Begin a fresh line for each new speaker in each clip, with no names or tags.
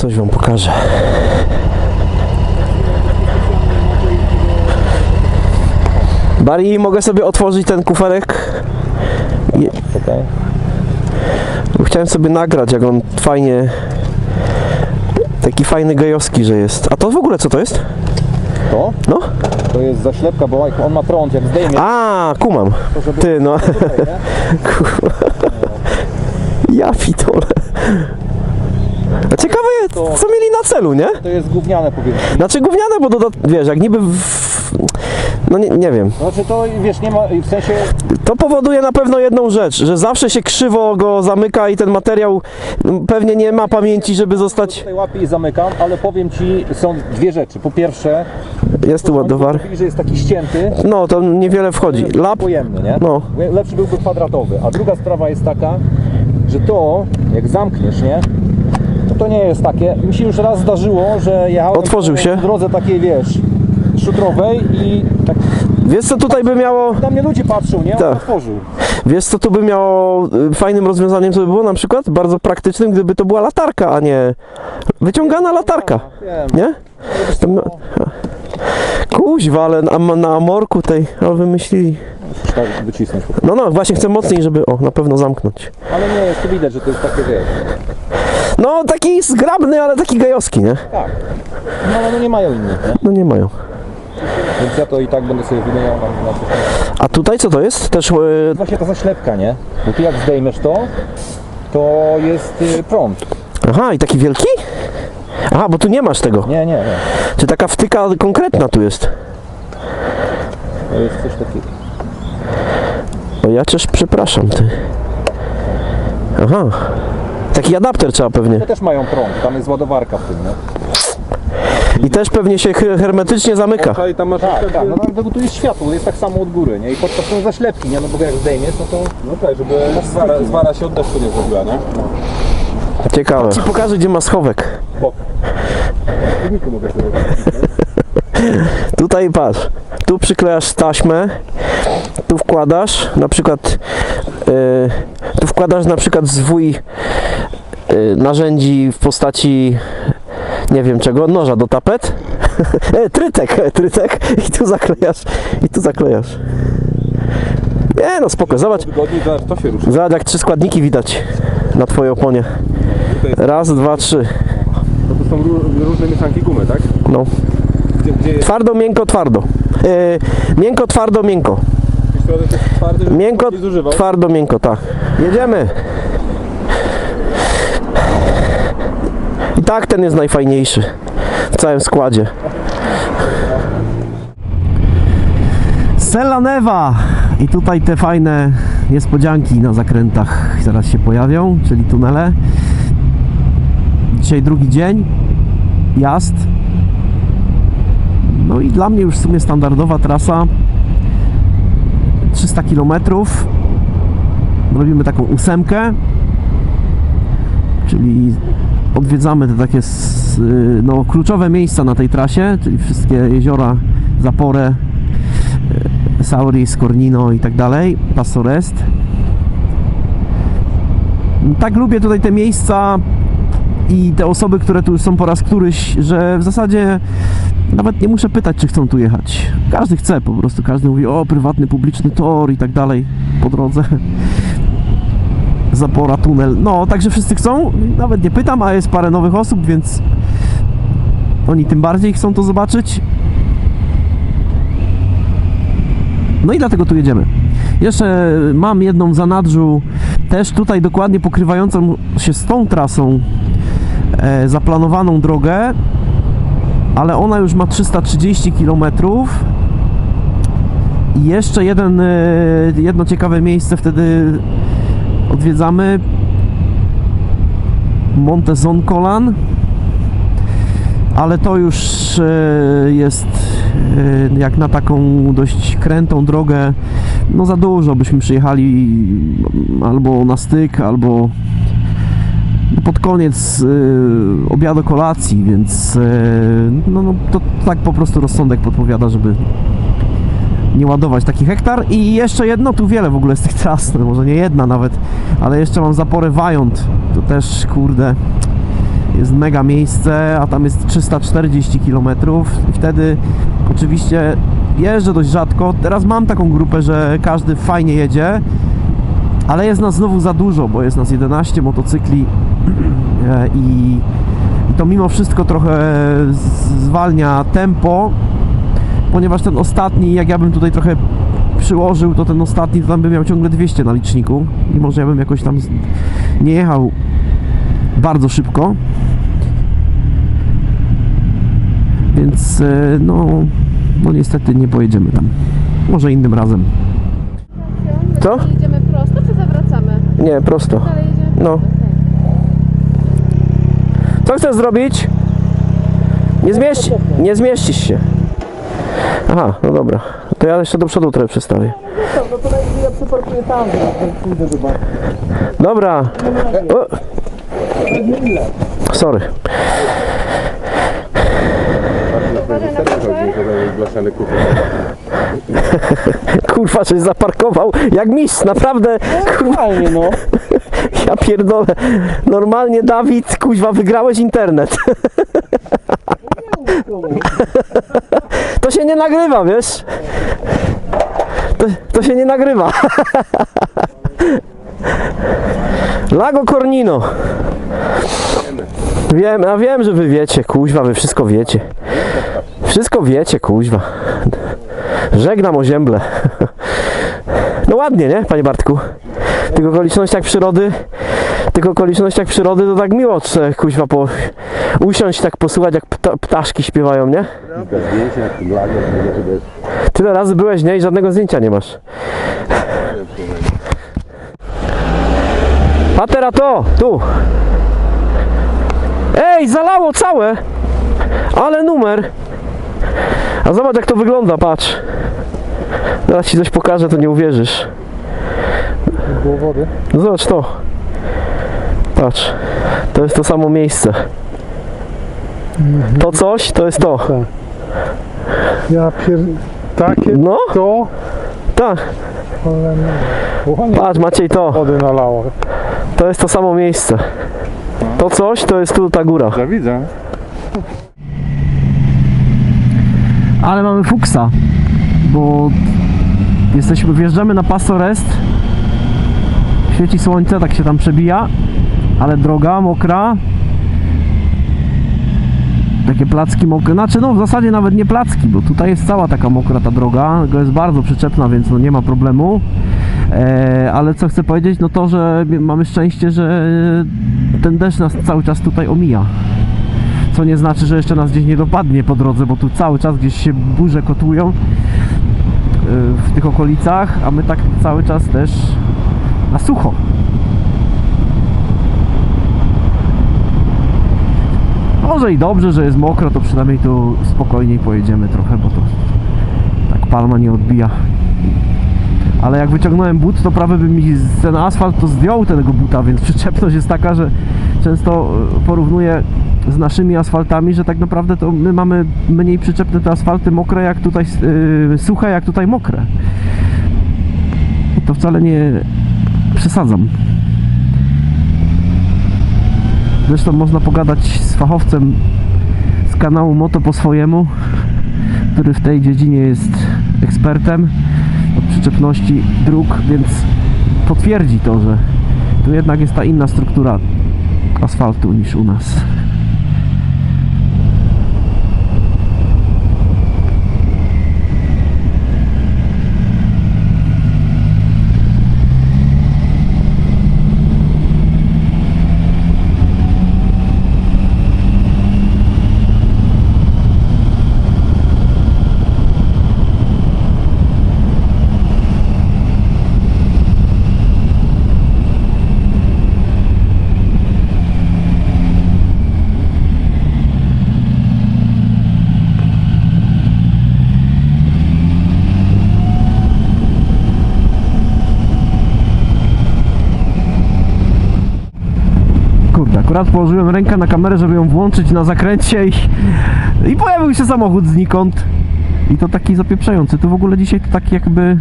Coś wam pokażę. Bari, mogę sobie otworzyć ten kuferek? Je-. Chciałem sobie nagrać, jak on fajnie... Taki fajny gejowski, że jest. A to w ogóle co to jest?
To?
No?
To jest zaślepka, bo jak on ma prąd, jak zdejmie,
A, kumam. Ty, no.
Tutaj.
Ja pitole.
To-
co mieli na celu, nie?
To jest gówniane powiedzmy.
Znaczy gówniane, bo doda- wiesz, jak niby w... No nie, nie wiem.
Znaczy to, wiesz, nie ma, w sensie,
To powoduje na pewno jedną rzecz, że zawsze się krzywo go zamyka i ten materiał pewnie nie ma pamięci, żeby zostać...
tutaj łapię i zamykam, ale powiem Ci, są dwie rzeczy. Po pierwsze,
Jest tu ładowar.
że jest taki ścięty,
No, to niewiele wchodzi. Lap,
pojemny, nie?
No.
Lepszy byłby kwadratowy. A druga sprawa jest taka, że to, jak zamkniesz, nie? To to nie jest takie. Mi się już raz zdarzyło, że jechałem
Otworzył się?
drodze takiej, wiesz, szutrowej i tak
wiesz co tutaj by miało...
na mnie ludzie patrzą, nie? On
Tak.
otworzył.
Wiesz co tu by miało y, fajnym rozwiązaniem, co by było na przykład? Bardzo praktycznym, gdyby to była latarka, a nie wyciągana latarka.
Wiem.
Nie? To my- Kuźwa, ale na, na amorku tej, ale wymyślili.
Tak wycisnąć po prostu.
No, no, właśnie chcę mocniej, żeby, o, na pewno zamknąć.
Ale nie, jest tu widać, że to jest takie, wiesz,
No, taki zgrabny, ale taki gejowski, nie?
tak. No ale no nie mają innych, nie?
No nie mają.
Więc ja to i tak będę sobie wymieniał na, na.
A tutaj co to jest? Też, y,
Właśnie ta zaślepka, nie? Bo tu jak zdejmiesz to, to jest y, prąd.
aha, i taki wielki? Aha, bo tu nie masz tego.
Nie, nie, nie.
Czy taka wtyka konkretna tu jest?
To jest coś takiego.
O, ja też przepraszam, ty. Aha. Taki adapter trzeba pewnie.
To też mają prąd, tam jest ładowarka w tym, nie?
I też pewnie się her- hermetycznie zamyka.
Tutaj tam masz
Tak, tak, no dlatego tu jest światło, jest tak samo od góry, nie? I podczas są zaślepki, nie? No bo jak zdejmiesz, no to...
No tak, żeby zwara, zwara się od deszczu nie zrobiła, nie?
Ciekawe. Ci pokażę, gdzie ma schowek.
Bok. W filmiku mogę sobie
Tutaj patrz. Tu przyklejasz taśmę. Tu wkładasz na przykład e, tu wkładasz na przykład zwój e, narzędzi w postaci nie wiem czego, noża do tapet. e, trytek, e, trytek i tu zaklejasz i tu zaklejasz. Nie no spoko, zobacz. Zobacz jak trzy składniki widać na twojej oponie. Raz, dwa, trzy.
no to są ró- różne mieszanki gumy, tak?
No. Twardo, miękko, twardo. E, miękko, twardo, miękko.
Środek jest twardy, żeby
Miękko, twardo, miękko, tak. Jedziemy. I tak ten jest najfajniejszy w całym składzie. Sella Neva i tutaj te fajne niespodzianki na zakrętach zaraz się pojawią, czyli tunele. Dzisiaj drugi dzień jazd. No i dla mnie już w sumie standardowa trasa 300 km. Robimy taką ósemkę, czyli odwiedzamy te takie y, no, kluczowe miejsca na tej trasie, czyli wszystkie jeziora, Zaporę, y, Sauris, Cornino i tak dalej, Pastorest. Tak lubię tutaj te miejsca i te osoby, które tu są po raz któryś, że w zasadzie nawet nie muszę pytać, czy chcą tu jechać. Każdy chce po prostu, każdy mówi, o, prywatny, publiczny tor i tak dalej po drodze. Zapora, tunel. No, także wszyscy chcą. Nawet nie pytam, a jest parę nowych osób, więc oni tym bardziej chcą to zobaczyć. No i dlatego tu jedziemy. Jeszcze mam jedną w zanadrzu, też tutaj dokładnie pokrywającą się z tą trasą zaplanowaną drogę, ale ona już ma 330 km. I jeszcze jeden, e, jedno ciekawe miejsce wtedy odwiedzamy. Monte Zoncolan. Ale to już e, jest e, jak na taką dość krętą drogę. No za dużo byśmy przyjechali albo na styk, albo pod koniec y, obiadu kolacji, więc y, no, no to tak po prostu rozsądek podpowiada, żeby nie ładować taki hektar. I jeszcze jedno, tu wiele w ogóle z tych tras, no może nie jedna nawet, ale jeszcze mam zaporę Wajont, to też kurde jest mega miejsce, a tam jest 340 km i wtedy oczywiście jeżdżę dość rzadko. Teraz mam taką grupę, że każdy fajnie jedzie, ale jest nas znowu za dużo, bo jest nas 11 motocykli i, i to mimo wszystko trochę zwalnia tempo, ponieważ ten ostatni, jak ja bym tutaj trochę przyłożył, to ten ostatni to tam by miał ciągle 200 na liczniku, mimo że ja bym jakoś tam nie jechał bardzo szybko. Więc e, no, no niestety nie pojedziemy tam. Może innym razem. Co?
Jedziemy prosto czy zawracamy?
Nie, prosto. No. Co chcesz zrobić? Nie, zmieści, nie zmieścisz się. Aha, no dobra. To ja jeszcze do przodu trochę przestawię.
No to ja przyparkuję tam, pójdę.
Dobra. Sorry. Kurwa, żeś zaparkował jak mistrz, naprawdę. Kurwa,
no.
Ja pierdolę. Normalnie, Dawid, kuźwa, wygrałeś internet. To się nie nagrywa, wiesz? To, to się nie nagrywa. Lago Cornino. Wiem, a wiem, że wy wiecie, kuźwa, wy wszystko wiecie. Wszystko wiecie, kuźwa. Żegnam o ziemble. No ładnie, nie, panie Bartku? Tych okolicznościach przyrody, tych okolicznościach przyrody to tak miło, że kuźwa po, usiąść tak posłuchać jak pta, ptaszki śpiewają, nie? Tyle razy byłeś, nie? I żadnego zdjęcia nie masz. Patera to, tu. Ej, zalało całe. Ale numer. A zobacz jak to wygląda, patrz. Zaraz ci coś pokażę, to nie uwierzysz.
Było wody.
No zobacz to. Patrz. To jest to samo miejsce. To coś, to jest to.
Ja pier... Takie
No,
to...
tak.
Ale no.
Patrz, Maciej to.
wody nalało.
To jest to samo miejsce. To coś, to jest tu ta góra.
Ja widzę.
Ale mamy fuksa, bo jesteśmy, wjeżdżamy na Paso Rest. Świeci słońce, tak się tam przebija, ale droga mokra. Takie placki mokre, znaczy no w zasadzie nawet nie placki, bo tutaj jest cała taka mokra ta droga, tylko jest bardzo przyczepna, więc no nie ma problemu. E, ale co chcę powiedzieć, no to, że mamy szczęście, że ten deszcz nas cały czas tutaj omija co nie znaczy, że jeszcze nas gdzieś nie dopadnie po drodze, bo tu cały czas gdzieś się burze kotłują yy, w tych okolicach, a my tak cały czas też na sucho. Może i dobrze, że jest mokro, to przynajmniej tu spokojniej pojedziemy trochę, bo to tak palma nie odbija. Ale jak wyciągnąłem but, to prawie by mi ten asfalt to zdjął tego buta, więc przyczepność jest taka, że często e, porównuję z naszymi asfaltami, że tak naprawdę to my mamy mniej przyczepne te asfalty mokre jak tutaj, yy, suche jak tutaj mokre. I to wcale nie przesadzam. Zresztą można pogadać z fachowcem z kanału Moto po swojemu, który w tej dziedzinie jest ekspertem od przyczepności dróg, więc potwierdzi to, że tu jednak jest ta inna struktura asfaltu niż u nas. Kurde, akurat położyłem rękę na kamerę, żeby ją włączyć na zakręcie i, i pojawił się samochód znikąd. I to taki zapieprzający. Tu w ogóle dzisiaj to tak jakby...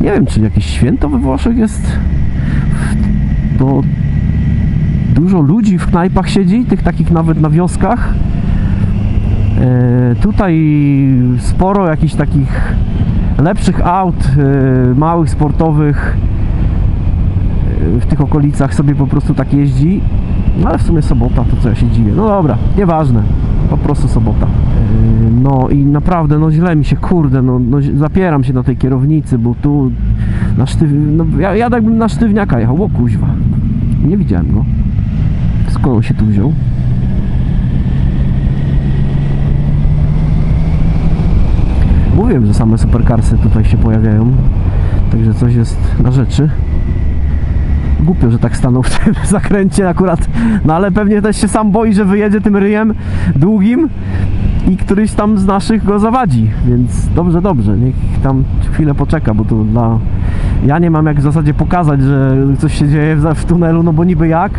Nie wiem, czy jakieś święto we Włoszech jest? Bo Dużo ludzi w knajpach siedzi, tych takich nawet na wioskach. E, tutaj sporo jakichś takich lepszych aut, e, małych, sportowych e, w tych okolicach sobie po prostu tak jeździ. No ale w sumie sobota, to co ja się dziwię. No dobra, nieważne. Po prostu sobota. Yy, No i naprawdę, no źle mi się, kurde, no, no zapieram się na tej kierownicy, bo tu na sztyw... No, ja, ja jakbym na sztywniaka jechał, o kuźwa. Nie widziałem go. Skąd on się tu wziął? Mówiłem, że same supercarsy tutaj się pojawiają. Także coś jest na rzeczy głupio, że tak stanął w tym zakręcie akurat, no ale pewnie też się sam boi, że wyjedzie tym ryjem długim i któryś tam z naszych go zawadzi, więc dobrze, dobrze, niech tam chwilę poczeka, bo to dla... Ja nie mam jak w zasadzie pokazać, że coś się dzieje w, tunelu, no bo niby jak,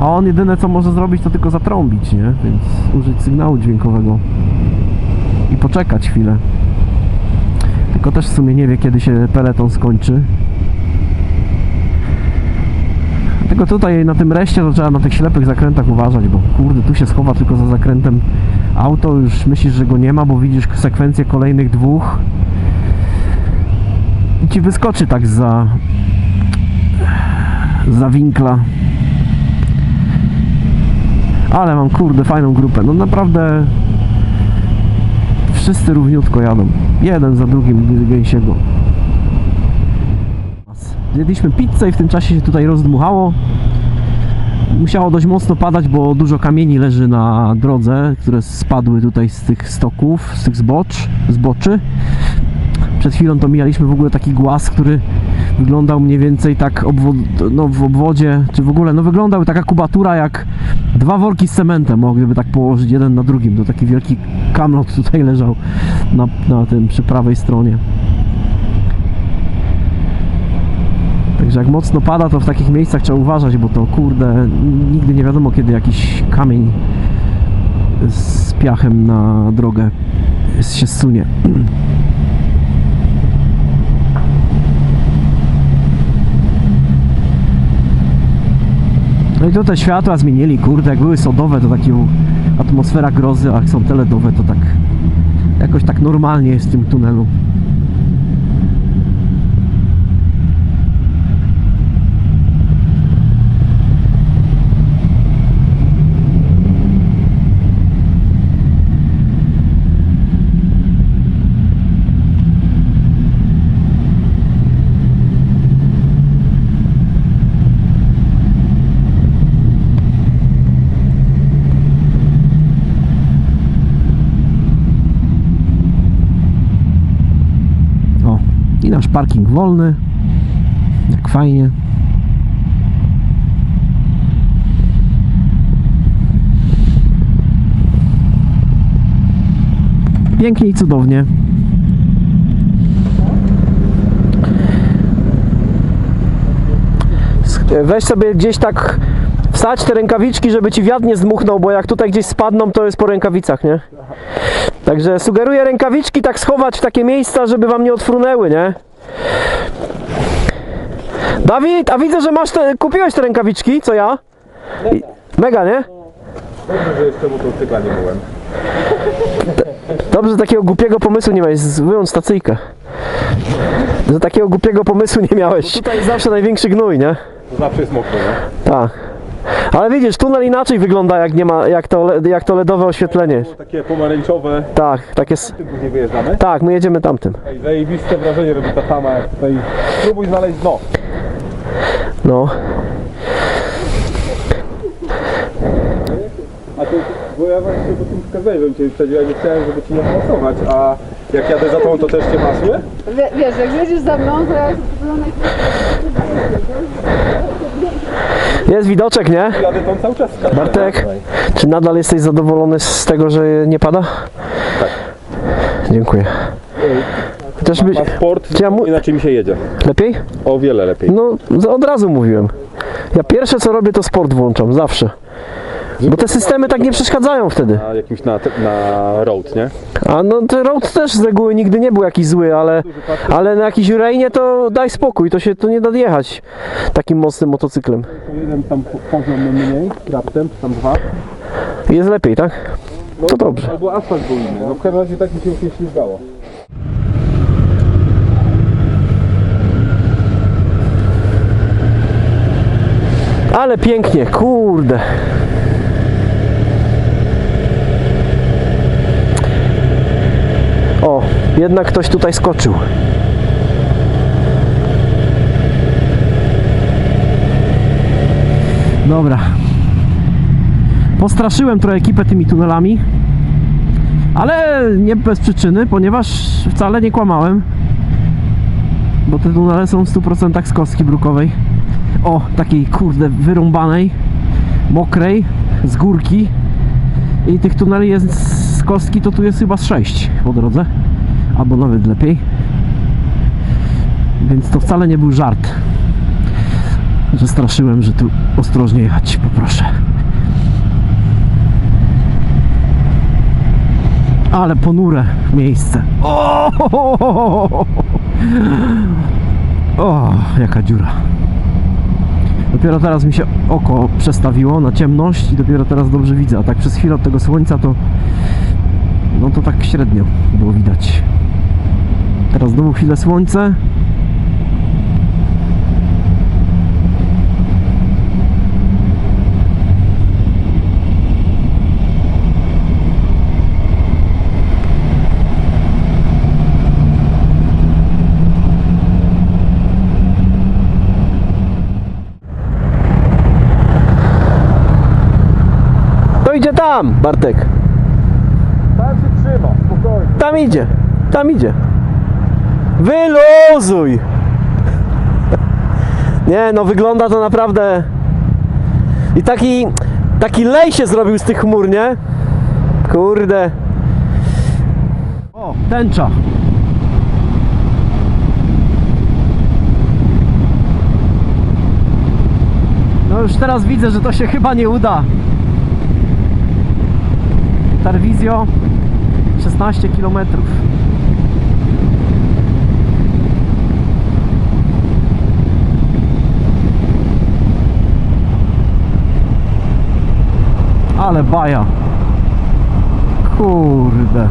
a on jedyne co może zrobić to tylko zatrąbić, nie? Więc użyć sygnału dźwiękowego i poczekać chwilę. Tylko też w sumie nie wie kiedy się peleton skończy. Tylko tutaj na tym reście to trzeba na tych ślepych zakrętach uważać, bo kurde, tu się schowa tylko za zakrętem auto, już myślisz, że go nie ma, bo widzisz sekwencję kolejnych dwóch i ci wyskoczy tak za za winkla. Ale mam kurde fajną grupę, no naprawdę wszyscy równiutko jadą. Jeden za drugim gęsiego. Zjedliśmy pizzę i w tym czasie się tutaj rozdmuchało. Musiało dość mocno padać, bo dużo kamieni leży na drodze, które spadły tutaj z tych stoków, z tych zbocz, zboczy. Przed chwilą to mijaliśmy w ogóle taki głaz, który wyglądał mniej więcej tak no, w obwodzie, czy w ogóle, no wyglądał taka kubatura jak dwa worki z cementem, o, gdyby tak położyć jeden na drugim. To taki wielki kamlot tutaj leżał na, na tym przy prawej stronie. Jak mocno pada, to w takich miejscach trzeba uważać, bo to kurde, nigdy nie wiadomo kiedy jakiś kamień z piachem na drogę się zsunie. No i tutaj światła zmienili, kurde, jak były sodowe to takie atmosfera grozy, a jak są te LEDowe to tak jakoś tak normalnie jest w tym tunelu. O, i nasz parking wolny. Jak fajnie. Pięknie i cudownie. Weź sobie gdzieś tak wstać te rękawiczki, żeby ci wiatr nie zdmuchnął, bo jak tutaj gdzieś spadną, to jest po rękawicach, nie? Także sugeruję rękawiczki tak schować w takie miejsca, żeby wam nie odfrunęły, nie? Dawid, a widzę, że masz te, kupiłeś te rękawiczki, co ja? I, mega, nie?
Dobrze, że jeszcze motocykla nie byłem.
Dobrze, że takiego głupiego pomysłu nie miałeś, z- wyłącz stacyjkę. Że takiego głupiego pomysłu nie miałeś. Tutaj jest zawsze największy gnój, nie?
To zawsze jest mokro, nie?
Tak. Ale widzisz, tunel inaczej wygląda, jak nie ma, jak to, jak to LEDowe oświetlenie.
Takie pomarańczowe.
Tak, tak jest.
Tym później wyjeżdżamy.
Tak, my jedziemy tamtym.
Ej, zajebiste wrażenie robi ta tama, jak tutaj... Spróbuj znaleźć dno.
No.
A to, bo ja właśnie po tym wskazałem, żebym cię wyprzedził, ja nie chciałem, żeby ci nie hałasować, a jak jadę za tą, to też cię masuje?
Wie, wiesz, jak jedziesz za mną, to ja jestem
Jest widoczek, nie?
Jadę tą cały czas.
Bartek, czy nadal jesteś zadowolony z tego, że nie pada? Tak. Dziękuję. Chociaż Czy ja mu-
inaczej mi się jedzie.
lepiej?
O wiele lepiej.
No, od razu mówiłem. Ja pierwsze co robię to sport włączam, zawsze. Bo te systemy tak nie przeszkadzają wtedy.
Na jakimś na, na road, nie?
A no ten road też z reguły nigdy nie był jakiś zły, ale, ale na jakiś rejnie to daj spokój, to się to nie da jechać takim mocnym motocyklem.
Jeden tam poziom mniej, raptem, tam dwa.
Jest lepiej, tak? To dobrze.
Albo asfalt był inny. No w każdym razie tak mi się już nie ślizgało.
Ale pięknie, kurde. Jednak ktoś tutaj skoczył. Dobra. Postraszyłem trochę ekipę tymi tunelami, ale nie bez przyczyny, ponieważ wcale nie kłamałem. Bo te tunele są w 100% z kostki brukowej o takiej kurde wyrąbanej, mokrej, z górki i tych tuneli jest z kostki to tu jest chyba z 6 po drodze, albo nawet lepiej. Więc to wcale nie był żart że straszyłem, że tu ostrożnie jechać, poproszę. Ale ponure miejsce. O, o jaka dziura. Dopiero teraz mi się oko przestawiło na ciemność i dopiero teraz dobrze widzę, a tak przez chwilę od tego słońca to no to tak średnio było widać. Teraz znowu chwilę słońce. To idzie tam, Bartek.
Tam się trzyma, spokojnie.
Tam idzie. Tam idzie. Wyluzuj! Nie, no wygląda to naprawdę. I taki. Taki lej się zrobił z tych chmur, nie? Kurde. O, tęcza. No już teraz widzę, że to się chyba nie uda. Tarwizjo 16 km. Ale baja. Kurde.